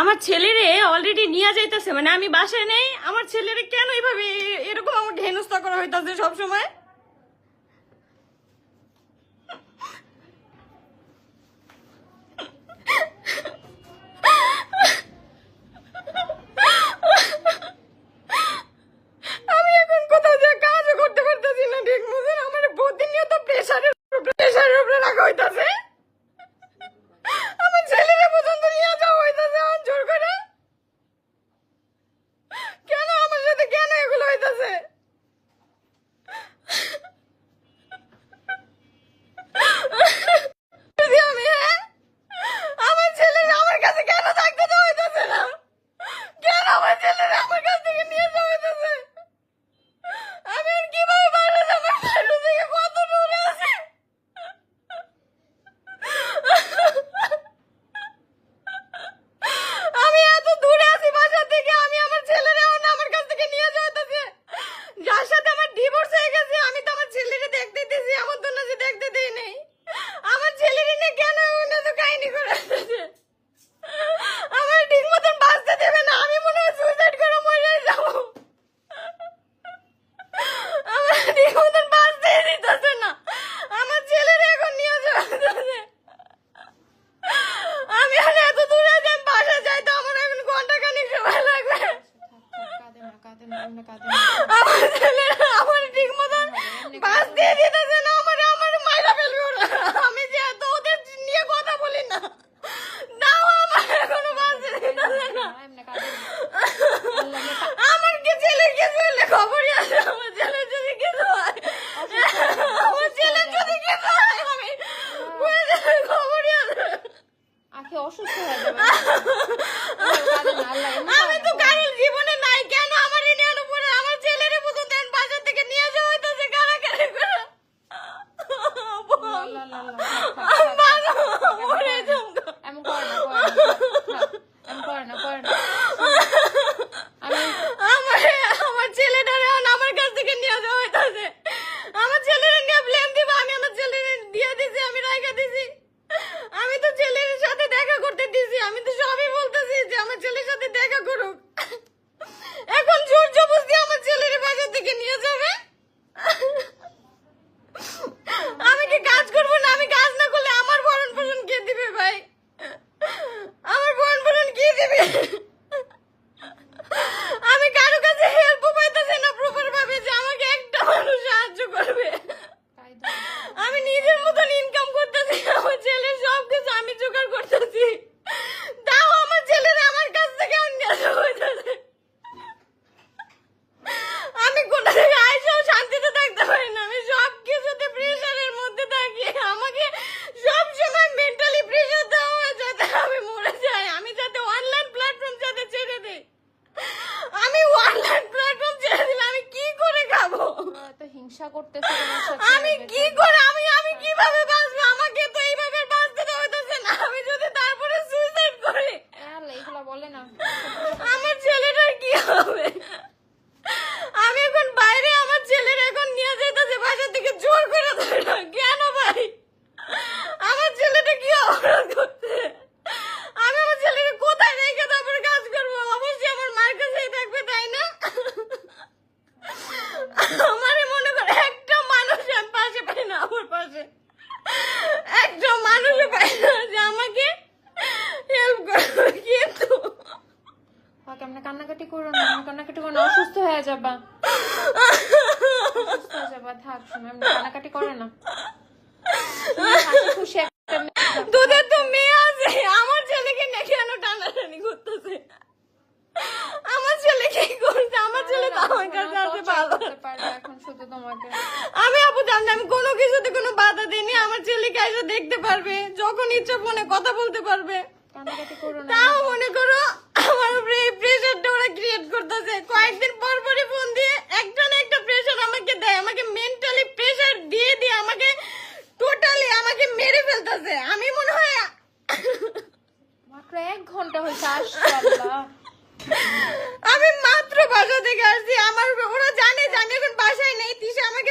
আমার ছেলেরে অলরেডি নিয়ে যাইতেছে মানে আমি বাসায় নেই, আমার ছেলেরে কেন এইভাবে এরকম আমাকে ঘেনস্থা করা হইতেছে সবসময়? যাচ্ছে না। আমার ছেলের এখন নিয়ে যাচ্ছে আমি আর এত দূরে যাই বাসা যাই তো আমার এখন ঘণ্টা খানিক সময় লাগবে। আমার আমি তো কারোর জীবনে নাই কেন আমার ইন্ডিয়ান উপরে আমার ছেলের বুকু দেন বাজার থেকে নিয়ে যাওয়া হইতেছে কারাকারি করে আমার ছেলের সাথে দেখা করুক। এখন জোর জবরদস্তি আমার ছেলের বাসা থেকে নিয়ে যাবে। বাঁচবো তো হিংসা করতেছে আমি কি করে আমি আমি কীভাবে বাঁচবো? আমাকে তো এইভাবে কান্নাকাটি করো না কান্নাকাটি করো না অসুস্থ হয়ে যাবা। যাবা থাক কান্নাকাটি করো তোদের তো মেয়ে আছে আমার ছেলেকে না কেন টানাটানি করতেছে। আমার ছেলেকে করছে? আমার ছেলে তো এখন আমি আপু জানি আমি কোনো কিছুতে কোনো বাধা দিইনি আমার ছেলেকে এসে দেখতে পারবে যখন ইচ্ছা ফোনে কথা বলতে পারবে। তাও মনে করো আমার উপরে এই প্রেশারটা ওরা ক্রিয়েট করতেছে। কয়েকদিন পর পরই ফোন দিয়ে একটা না একটা প্রেশার আমাকে দেয়। আমাকে মেন্টালি প্রেশার দিয়ে দিয়ে আমাকে টোটালি আমাকে মেরে ফেলতেছে। আমি মনে হয় আমি মাত্র বাসা থেকে আসছি। আমার ওরা জানে যে এখন বাসায় নেই। তিসে আমাকে